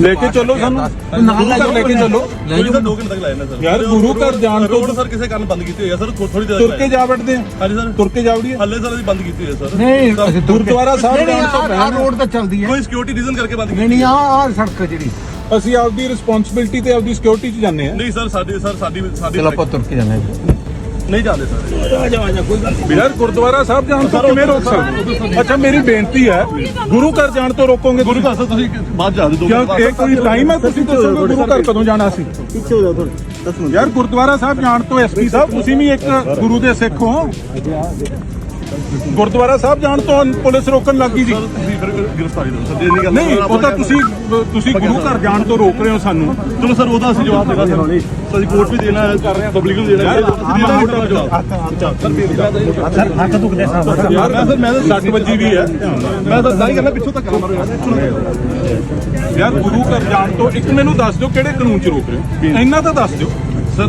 ਲੈ ਕੇ ਚੱਲੋ ਸਾਨੂੰ। ਨਾਲ ਲੈ ਕੇ ਚੱਲੋ। ਲੈ ਕੋਈ ਜਾਓ। ਤਾਂ 2 ਘੰਟੇ ਤੱਕ ਲਾਇਆ ਨਾ ਸਰ। ਯਾਰ, ਗੁਰੂ ਘਰ ਜਾਣ ਤੋਂ- ਰੋਡ ਸਰ ਕਿਸੇ ਕਾਰਨ ਬੰਦ ਕੀਤੀ ਹੋਈ ਹੈ ਸਰ ਥੋੜੀ ਦੇਰ ਤੁਰ ਕੇ ਜਾ ਵੜਦੇ ਆ। ਹਾਂਜੀ ਸਰ। ਤੁਰ ਕੇ ਜਾ ਵੜੀਏ ਹੱਲੇ ਸਰ ਅਸੀਂ ਬੰਦ ਕੀਤੀ ਹੋਈ ਹੈ ਸਰ। ਨਹੀਂ ਗੁਰਦੁਆਰਾ ਸਾਹਿਬ ਜਾਣ ਤੋਂ ਪਹਿਲਾਂ। ਰੋਡ ਤਾਂ ਚੱਲਦੀ ਹੈ। ਕੋਈ ਸਿਕਿਉਰਿਟੀ ਰੀਜ਼ਨ ਕਰਕੇ ਬੰਦ ਨਹੀਂ ਕੀਤੀ ਨਹੀਂ ਆਹ ਆਹ ਸੜਕ ਜਿਹੜੀ। ਅਸੀਂ ਆਪਦੀ ਰਿਸਪੌਂਸਿਬਿਲਟੀ ਤੇ ਆਪਦੀ ਸਿਕਿਉਰਿਟੀ 'ਚ ਜਾਂਦੇ ਆ ਨਹੀਂ ਸਰ ਸਾਡੀ ਸਰ ਸਾਡੀ ਸਾਡੀ ਚਲੋ ਆਪਾਂ ਤੁਰ ਕੇ ਜਾਣਾ ਹੈ ਨਹੀਂ ਜਾਂਦੇ ਸਰ। ਯਾਰ ਗੁਰਦੁਆਰਾ ਸਾਹਿਬ ਜਾਣ ਤੋਂ ਕਿਵੇਂ ਰੋਕ ਸਕਦੇ ਅੱਛਾ ਮੇਰੀ ਬੇਨਤੀ ਹੈ ਗੁਰੂ ਘਰ ਜਾਣ ਤੋਂ ਰੋਕੋਗੇ ਗੁਰੂ ਘਰ ਸਰ ਤੁਸੀਂ ਬਾਅਦ ਜਾ ਦਿਓ ਕਿਉਂ ਇਹ ਕੋਈ ਟਾਈਮ ਹੈ? ਤੁਸੀਂ ਦੱਸੋਗੇ ਗੁਰੂ ਘਰ ਕਦੋਂ ਜਾਣਾ ਸੀ? ਪਿੱਛੇ ਹੋ ਜਾਓ ਥੋੜਾ ਯਾਰ ਗੁਰਦੁਆਰਾ ਸਾਹਿਬ ਜਾਣ ਤੋਂ ਐਸਪੀ ਸਾਹਿਬ ਤੁਸੀਂ ਵੀ ਇੱਕ ਗੁਰੂ ਦੇ ਸਿੱਖ ਹੋ। ਗੁਰਦੁਆਰਾ ਸਾਹਿਬ ਜਾਣ ਤੋਂ ਪੁਲਿਸ ਰੋਕਣ ਲੱਗੀ ਜੀ। ਸਰ ਤੁਸੀਂ ਫਿਰ ਗ੍ਰਿਫਤਾਰੀ ਦਿਓ ਸਰ ਜੇ ਨਹੀਂ ਗੱਲ ਨਹੀਂ ਉਹ ਤਾਂ ਤੁਸੀਂ ਤੁਸੀਂ ਗੁਰੂ ਘਰ ਜਾਣ ਤੋਂ ਰੋਕ ਰਹੇ ਹੋ ਸਾਨੂੰ। ਚਲੋ ਸਰ ਉਹਦਾ ਅਸੀਂ ਜਵਾਬ ਦੇਣਾ ਸਰ। ਅਸੀਂ ਕੋਰਟ ਵੀ ਦੇਣਾ ਕਰ ਰਹੇ ਹਾਂ ਪਬਲਿਕ ਨੂੰ ਦੇਣਾ ਜਵਾਬ। ਸਰ ਹੱਥ ਦੁਖਦੇ ਸਾਹਿਬ ਯਾਰ ਮੈਂ ਸਰ ਮੈਂ ਤਾਂ 60 ਵਜੇ ਵੀ ਹੈ। ਮੈਂ ਤਾਂ ਦਾਈ ਕਰਨਾ ਪਿੱਛੋਂ ਤੱਕ ਮਾਰੋ ਯਾਰ। ਯਾਰ ਗੁਰੂ ਘਰ ਜਾਣ ਤੋਂ ਇੱਕ ਮੈਨੂੰ ਦੱਸ ਦਿਓ ਕਿਹੜੇ ਕਾਨੂੰਨ 'ਚ ਰੋਕ ਰਹੇ ਹੋ? ਇੰਨਾ ਤਾਂ ਦੱਸ ਦਿਓ। ਸਰ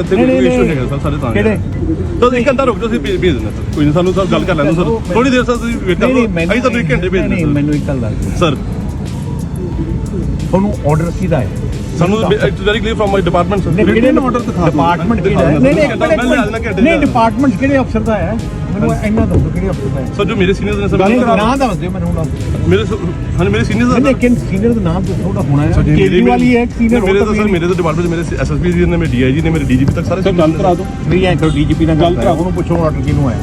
ਇੱਥੇ ਕੋਈ ਇਸ਼ੂ। ਹੈਗਾ ਸਰ ਸਾਡੇ ਤਾਂ ਕਿਹੜੇ? ਤਾਂ ਇੱਕ ਘੰਟਾ ਰੁਕ ਜਾਓ ਅਸੀਂ ਭੇਜ ਦਿੰਦੇ ਸਰ। ਕੋਈ ਨਹੀਂ ਸਾਨੂੰ ਸਰ ਗੱਲ ਕਰ ਲੈਣ ਦਿਓ ਸਰ। ਥੋੜੀ ਦੇਰ ਸਰ ਤੁਸੀਂ ਵੇਟ ਕਰੋ ਅਸੀਂ ਤੁਹਾਨੂੰ ਇੱਕ ਘੰਟੇ ਭੇਜ ਦਿੰਦੇ ਮੈਨੂੰ ਇੱਕ ਗੱਲ ਦੱਸ। ਸਰ। ਤੁਹਾਨੂੰ ਆਰਡਰ ਕਿਹਦਾ ਹੈ? ਸਾਨੂੰ it's very clear from my department sir written order ਦਿਖਾ। ਡਿਪਾਰਟਮੈਂਟ ਕਿਹੜਾ ਨਹੀਂ ਨਹੀਂ ਨਹੀਂ। ਡਿਪਾਰਟਮੈਂਟ ਕਿਹੜੇ ਅਫਸਰ ਦਾ ਹੈ? ਮੈਨੂੰ ਇੰਨਾ ਦੱਸੋ ਕਿਹੜੇ ਦਾ ਹੈ? ਸਰ ਜੋ ਮੇਰੇ ਸੀਨੀਅਰਸ ਨੇ ਨਹੀਂ, ਸਰ ਨਾਮ ਦੱਸ ਦਿਓ ਮੈਨੂੰ ਹੁਣ ਮੇਰੇ ਹਾਂਜੀ ਮੇਰੇ ਸੀਨੀਅਰਸ ਨਹੀਂ ਲੇਕਿਨ ਸੀਨੀਅਰ ਦਾ ਨਾਮ ਉਹਦਾ ਹੋਣਾ ਹੈ। ਕੇਜਰੀਵਾਲ ਹੀ ਹੈ senior ਮੇਰੇ ਤਾਂ ਸਰ ਮੇਰੇ ਤਾਂ ਡਿਪਾਰਟਮੈਂਟ ਮੇਰੇ ਐਸਐਸਪੀ ਜੀ ਨੇ ਮੇਰੇ ਡੀਆਈਜੀ ਨੇ ਮੇਰੇ ਡੀਜੀਪੀ ਤੱਕ ਸਾਰੇ ਸਰ ਗੱਲ ਕਰਾ ਦਿਓ। ਮੇਰੀ ਐਂ ਕਰੋ ਡੀਜੀਪੀ ਨਾਲ ਗੱਲ ਕਰਾਓ। ਉਹਨੂੰ ਪੁੱਛੋ ਆਰਡਰ ਕਿਹਨੂੰ ਆਇਆ।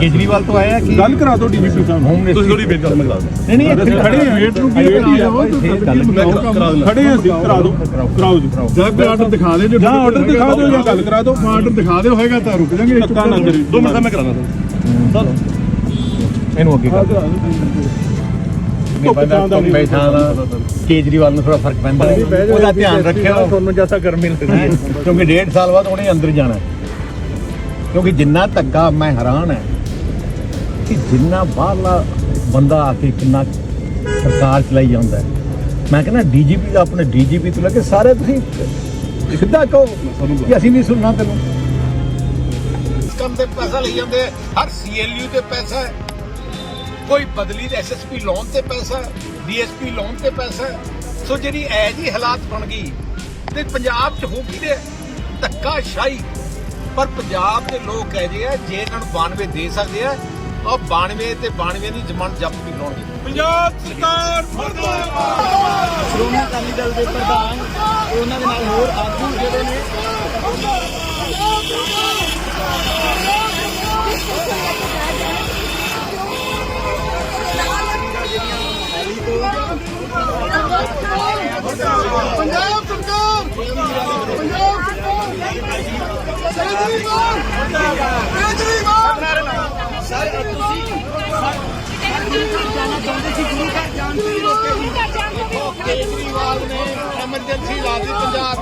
ਕੇਜਰੀਵਾਲ ਤੋਂ ਆਇਆ ਕਿ ਗੱਲ ਕਰਾ ਦਿਓ ਡੀਜੀਪੀ ਸਾਹਿਬ ਹੋਮ ਤੁਸੀਂ ਥੋੜੀ ਵੇਟ ਕਰੋ ਮੈਂ ਕਰਾ ਦਿੰਦਾ ਨਹੀਂ ਨਹੀਂ ਇੱਥੇ ਖੜੇ ਹਾਂ। ਵੇਟ ਨੂੰ ਕੀ ਹੀ ਦਿੰਦਾ ਖੜੇ ਹਾਂ ਅਸੀਂ। ਕਰਾ ਦਿਓ। ਕਰਾਓ ਜੀ। ਜਾਂ ਕੋਈ ਆਰਡਰ ਦਿਖਾ ਦੇ ਜਾਂ ਆਰਡਰ ਦਿਖਾ ਦਿਓ ਜਾਂ ਗੱਲ ਕਰਾ ਦਿਓ। ਆਰਡਰ ਦਿਖਾ ਦਿਓ ਹੋਏਗਾ ਤਾਂ ਰੁਕ ਜਾਾਂਗੇ। ਧੱਕਾ ਨਾ ਕਰੀ ਦੋ ਮਿੰਟ ਮੈਂ ਕਰਾਣਾ ਸਰ ਸਰ ਇਹਨੂੰ ਅੱਗੇ ਕਰ ਕੇਜਰੀਵਾਲ ਨੂੰ ਥੋੜਾ ਫ਼ਰਕ ਪੈਂਦਾ। ਉਹਦਾ ਧਿਆਨ ਰੱਖਿਓ। ਤੁਹਾਨੂੰ ਜ਼ਿਆਦਾ ਗਰਮੀ ਲੱਗਦੀ। ਹੈ ਕਿਉਂਕਿ ਡੇਢ ਸਾਲ ਬਾਅਦ ਉਹਨੇ ਅੰਦਰ ਜਾਣਾ। ਹੈ। ਕਿਉਂਕਿ ਜਿੰਨਾ ਧੱਕਾ ਮੈਂ ਹੈਰਾਨ ਹੈ ਕਿ ਜਿੰਨਾ ਬਾਹਰਲਾ ਬੰਦਾ ਆ ਕੇ ਕਿੰਨਾ ਸਰਕਾਰ ਚਲਾਈ ਜਾਂਦਾ ਹੈ। ਮੈਂ ਕਹਿੰਦਾ ਡੀਜੀਪੀ ਦਾ ਆਪਣੇ ਡੀਜੀਪੀ ਤੋਂ ਲੈ ਕੇ ਸਾਰੇ ਤੁਸੀਂ ਸਿੱਧਾ ਕਹੋ ਕਿ ਅਸੀਂ ਨਹੀਂ ਸੁਣਨਾ ਤੈਨੂੰ। ਕੰਮ ਤੇ ਪੈਸਾ ਲਈ ਜਾਂਦੇ ਆ, ਹਰ ਸੀਐਲਯੂ ਤੇ ਪੈਸਾ ਹੈ। ਕੋਈ ਬਦਲੀ ਦੇ ਐਸਐਸਪੀ ਲੋਨ ਤੇ ਪੈਸਾ ਹੈ ਡੀਐਸਪੀ ਲੋਨ ਤੇ ਪੈਸਾ ਹੈ। ਸੋ ਜਿਹੜੀ ਐ ਜੀ ਹਾਲਾਤ ਬਣ ਗਈ ਤੇ ਪੰਜਾਬ 'ਚ ਹੋ ਗਈ ਰਿਹਾ ਧੱਕਾ ਸ਼ਾਹੀ ਪਰ ਪੰਜਾਬ ਦੇ ਲੋਕ ਕਹਿ ਜੇ ਆ ਜੇ ਇਹਨਾਂ ਨੂੰ 92 ਦੇ ਸਕਦੇ ਆ ਉਹ 92 ਤੇ 92 ਦੀ ਜ਼ਮਾਨਤ ਜ਼ਬਤ ਵੀ ਲਾਉਣਗੇ। ਪੰਜਾਬ ਸਰਕਾਰ ਸ਼੍ਰੋਮਣੀ ਅਕਾਲੀ ਦਲ ਦੇ ਪ੍ਰਧਾਨ ਉਹਨਾਂ ਦੇ ਨਾਲ ਹੋਰ ਆਗੂ ਜਿਹੜੇ ਨੇ ਪੰਜਾਬ ਸਰਕਾਰ ਸਰ ਤੁਸੀਂ ਜਾਣਾ ਚਾਹੁੰਦੇ ਸੀ ਗੁਰੂ ਘਰ ਜਾਣ ਤੋਂ ਹੀ ਰੋਕੇ ਜੀ ਕੇਜਰੀਵਾਲ ਨੇ ਐਮਰਜੈਂਸੀ ਲਾ ਦਿੱਤੀ ਪੰਜਾਬ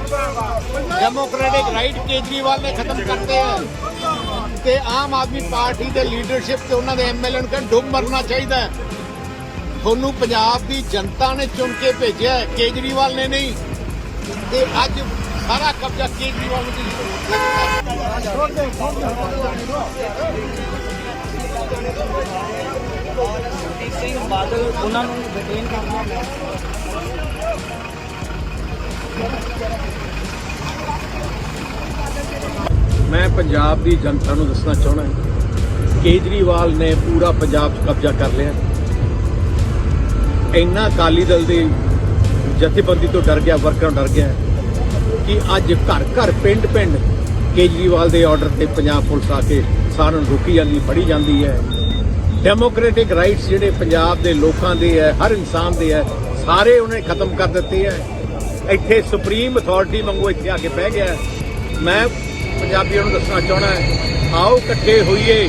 ਡੈਮੋਕ੍ਰੈਟਿਕ ਰਾਈਟ ਕੇਜਰੀਵਾਲ ਨੇ ਖਤਮ ਕਰਤੇ ਹੈ ਤੇ ਆਮ ਆਦਮੀ ਪਾਰਟੀ ਦੇ ਲੀਡਰਸ਼ਿਪ ਤੇ ਉਹਨਾਂ ਦੇ ਐਮਐਲਏ ਨੂੰ ਕਹਿੰਦੇ ਡੁੱਬ ਮਰਨਾ ਚਾਹੀਦਾ ਹੈ ਤੁਹਾਨੂੰ ਪੰਜਾਬ ਦੀ ਜਨਤਾ ਨੇ ਚੁਣ ਕੇ ਭੇਜਿਆ ਕੇਜਰੀਵਾਲ ਨੇ ਨਹੀਂ ਤੇ ਅੱਜ ਸਾਰਾ ਕਬਜ਼ਾ ਕੇਜਰੀਵਾਲ ਨੂੰ ਤੁਸੀਂ ਸਿੰਘ ਬਾਦਲ ਉਹਨਾਂ ਨੂੰ ਡਿਟੇਨ ਕਰਨਾ ਹੈ ਮੈਂ ਪੰਜਾਬ ਦੀ ਜਨਤਾ ਨੂੰ ਦੱਸਣਾ ਚਾਹੁੰਦਾ ਕੇਜਰੀਵਾਲ ਨੇ ਪੂਰਾ ਪੰਜਾਬ 'ਚ ਕਬਜ਼ਾ ਕਰ ਲਿਆ। ਇੰਨਾ ਅਕਾਲੀ ਦਲ ਦੀ ਜਥੇਬੰਦੀ ਤੋਂ ਡਰ ਗਿਆ, ਵਰਕਰਾਂ ਡਰ ਗਿਆ। ਕਿ ਅੱਜ ਘਰ ਘਰ ਪਿੰਡ ਪਿੰਡ ਕੇਜਰੀਵਾਲ ਦੇ ਆਰਡਰ ਤੇ ਪੰਜਾਬ ਪੁਲਿਸ ਆ ਕੇ ਸਾਰਿਆਂ ਨੂੰ ਰੋਕੀ ਜਾਂਦੀ, ਫੜੀ ਜਾਂਦੀ ਹੈ। ਡੈਮੋਕ੍ਰੈਟਿਕ ਰਾਈਟਸ ਜਿਹੜੇ ਪੰਜਾਬ ਦੇ ਲੋਕਾਂ ਦੇ ਹੈ, ਹਰ ਇਨਸਾਨ ਦੇ ਹੈ, ਸਾਰੇ ਉਹਨੇ ਖਤਮ ਕਰ ਦਿੱਤੇ ਹੈ। ਇੱਥੇ ਸੁਪਰੀਮ ਅਥਾਰਟੀ ਵਾਂਗੂ ਇੱਥੇ ਆ ਕੇ ਬਹਿ ਗਿਆ ਮੈਂ ਪੰਜਾਬੀਆਂ ਨੂੰ ਦੱਸਣਾ ਚਾਹਣਾ ਹੈ, ਆਓ ਇਕੱਠੇ ਹੋਈਏ,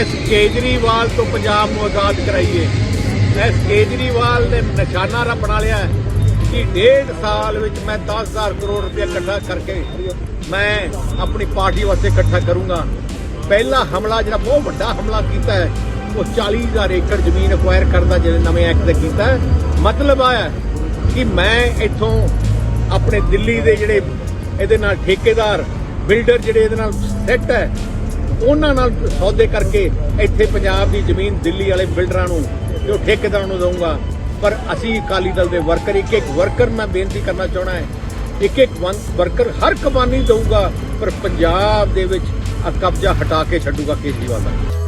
ਇਸ ਕੇਜਰੀਵਾਲ ਤੋਂ ਪੰਜਾਬ ਨੂੰ ਆਜ਼ਾਦ ਕਰਾਈਏ। ਇਸ ਕੇਜਰੀਵਾਲ ਨੇ ਨਿਸ਼ਾਨਾ ਰ ਬਣਾ ਲਿਆ ਕਿ ਡੇਢ ਸਾਲ ਵਿੱਚ ਮੈਂ 10000 ਕਰੋੜ ਰੁਪਏ ਇਕੱਠਾ ਕਰਕੇ ਮੈਂ ਆਪਣੀ ਪਾਰਟੀ ਵਾਸਤੇ ਇਕੱਠਾ ਕਰੂੰਗਾ। ਪਹਿਲਾ ਹਮਲਾ ਜਿਹੜਾ ਬਹੁਤ ਵੱਡਾ ਹਮਲਾ ਕੀਤਾ ਹੈ, ਉਹ 40000 ਏਕੜ ਜ਼ਮੀਨ ਅਕਵਾਇਰ ਕਰਦਾ ਜਿਹੜੇ ਨਵੇਂ ਐਕਟ 'ਤੇ ਕੀਤਾ ਮਤਲਬ ਆਇਆ ਕਿ ਮੈਂ ਇੱਥੋਂ ਆਪਣੇ ਦਿੱਲੀ ਦੇ ਜਿਹੜੇ ਇਹਦੇ ਨਾਲ ਠੇਕੇਦਾਰ, ਬਿਲਡਰ ਜਿਹੜੇ ਇਹਦੇ ਨਾਲ ਸੈੱਟ ਹੈ, ਉਹਨਾਂ ਨਾਲ ਸੌਦੇ ਕਰਕੇ ਇੱਥੇ ਪੰਜਾਬ ਦੀ ਜ਼ਮੀਨ ਦਿੱਲੀ ਵਾਲੇ ਬਿਲਡਰਾਂ ਨੂੰ ਤੇ ਉਹ ਠੇਕੇਦਾਰਾਂ ਨੂੰ ਦਊਂਗਾ ਪਰ ਅਸੀਂ ਅਕਾਲੀ ਦਲ ਦੇ ਵਰਕਰ, ਇੱਕ ਇੱਕ ਵਰਕਰ ਮੈਂ ਬੇਨਤੀ ਕਰਨਾ ਚਾਹਣਾ ਹੈ, ਇੱਕ ਇੱਕ ਵਨ- ਵਰਕਰ ਹਰ ਕਮਾਨੀ ਦਊਗਾ, ਪਰ ਪੰਜਾਬ ਦੇ ਵਿੱਚ ਕਬਜ਼ਾ ਹਟਾ ਕੇ ਛੱਡੂਗਾ ਕੇਜਰੀਵਾਲ ਦਾ।